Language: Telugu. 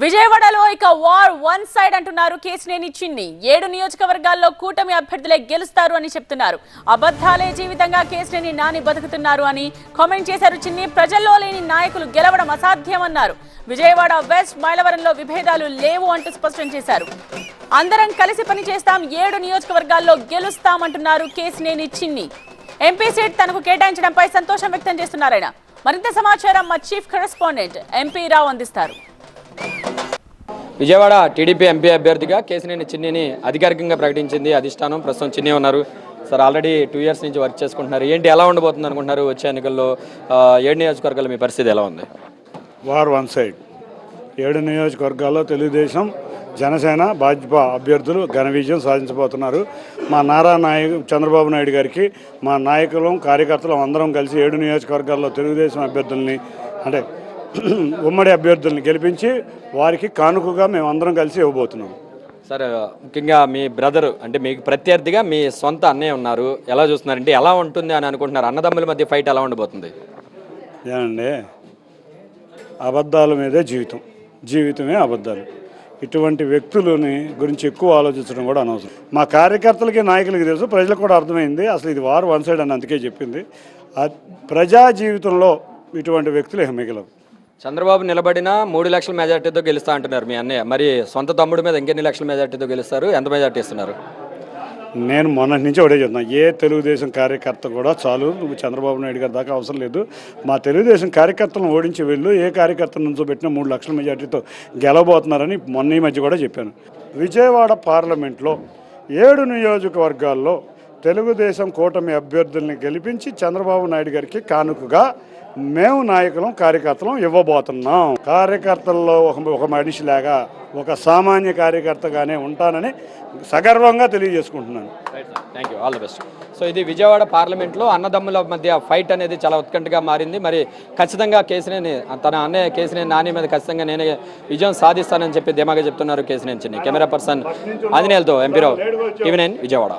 విజయవాడలో ఇక వార్ వన్ సైడ్ అంటున్నారు కేసినేని చిన్ని. ఏడు నియోజకవర్గాల్లో కూటమి అభ్యర్థులే గెలుస్తారు అని చెప్తున్నారు. అబద్ధాలే జీవితంగా కేసినేని నాని బతుకుతున్నారు అని కామెంట్ చేశారు చిన్ని. ప్రజల్లో లేని నాయకులు గెలవడం అసాధ్యమన్నారు. విజయవాడ వెస్ట్ మైలవరంలో విభేదాలు లేవు అంటూ స్పష్టం చేశారు. అందరం కలిసి పని చేస్తాం ఏడు నియోజకవర్గాల్లో గెలుస్తామంటున్నారు కేసినేని చిన్ని. ఎంపీ సీట్ తనకు కేటాయించడంపై సంతోషం వ్యక్తం చేస్తున్నారు ఆయన. మరింత సమాచారం మా చీఫ్ కరెస్పాండెంట్ ఎంపీ రావు అందిస్తారు. విజయవాడ టీడీపీ ఎంపీ అభ్యర్థిగా కేసినేని చిన్నిని అధికారికంగా ప్రకటించింది అధిష్టానం. ప్రస్తుతం చిన్ని ఉన్నారు. సార్ ఆల్రెడీ టూ ఇయర్స్ నుంచి వర్క్ చేసుకుంటున్నారు. ఏంటి ఎలా ఉండబోతుంది అనుకుంటున్నారు వచ్చే ఎన్నికల్లో? ఏడు నియోజకవర్గాల మీ పరిస్థితి ఎలా ఉంది? వార్ వన్ సైడ్ ఏడు నియోజకవర్గాల్లో తెలుగుదేశం జనసేన భాజపా అభ్యర్థులు ఘన విజయం సాధించబోతున్నారు. మా నారా నాయకు చంద్రబాబు నాయుడు గారికి మా నాయకులం కార్యకర్తలు అందరం కలిసి ఏడు నియోజకవర్గాల్లో తెలుగుదేశం అభ్యర్థుల్ని అంటే ఉమ్మడి అభ్యర్థుల్ని గెలిపించి వారికి కానుకగా మేము అందరం కలిసి ఇవ్వబోతున్నాం. సార్ ముఖ్యంగా మీ బ్రదర్ అంటే మీకు ప్రత్యర్థిగా మీ సొంత అన్నయ్య ఉన్నారు. ఎలా చూస్తున్నారంటే ఎలా ఉంటుంది అని అనుకుంటున్నారు? అన్నదమ్ముల మధ్య ఫైట్ ఎలా ఉండబోతుంది? ఏమండి అబద్ధాల మీదే జీవితం. జీవితమే అబద్ధాలు. ఇటువంటి వ్యక్తులని గురించి ఎక్కువ ఆలోచించడం కూడా అనవసరం. మా కార్యకర్తలకి నాయకులకి తెలుసు ప్రజలకు కూడా అర్థమైంది. అసలు ఇది వారు వన్ సైడ్ అని అందుకే చెప్పింది. ప్రజా జీవితంలో ఇటువంటి వ్యక్తులు మిగలవు. చంద్రబాబు నిలబడినా మూడు లక్షల మెజార్టీతో గెలుస్తా అంటున్నారు మీ అన్నయ్య. మరి సొంత తమ్ముడి మీద ఇంకెన్ని లక్షల మెజార్టీతో గెలుస్తారు? ఎంత మెజార్టీ ఇస్తున్నారు? నేను మొన్నటి నుంచి ఒకటే చెప్తున్నాను ఏ తెలుగుదేశం కార్యకర్త కూడా చాలు నువ్వు చంద్రబాబు నాయుడు గారి దాకా అవసరం లేదు. మా తెలుగుదేశం కార్యకర్తలను ఓడించి వెళ్ళు ఏ కార్యకర్త నుంచో పెట్టినా మూడు లక్షల మెజార్టీతో గెలవబోతున్నారని మొన్న ఈ మధ్య కూడా చెప్పాను. విజయవాడ పార్లమెంట్లో ఏడు నియోజకవర్గాల్లో తెలుగుదేశం కూటమి అభ్యర్థుల్ని గెలిపించి చంద్రబాబు నాయుడు గారికి కానుకగా మేము నాయకులం కార్యకర్తలం ఇవ్వబోతున్నాం. కార్యకర్తల్లో ఒక ఒక మనిషిలాగా ఒక సామాన్య కార్యకర్తగానే ఉంటానని సగర్వంగా తెలియజేసుకుంటున్నాను. Thank you all the best so ఇది విజయవాడ పార్లమెంట్లో అన్నదమ్ముల మధ్య ఫైట్ అనేది చాలా ఉత్కంఠగా మారింది. మరి ఖచ్చితంగా కేసినేని తన అన్నయ్య కేసినేని నాని మీద ఖచ్చితంగా నేనే విజయం సాధిస్తానని చెప్పి ధీమాగా చెప్తున్నారు కేసినేని చిన్ని. కెమెరా పర్సన్ ఆంజనేయులతో ఎంపీరావు టీవీ నైన్ విజయవాడ.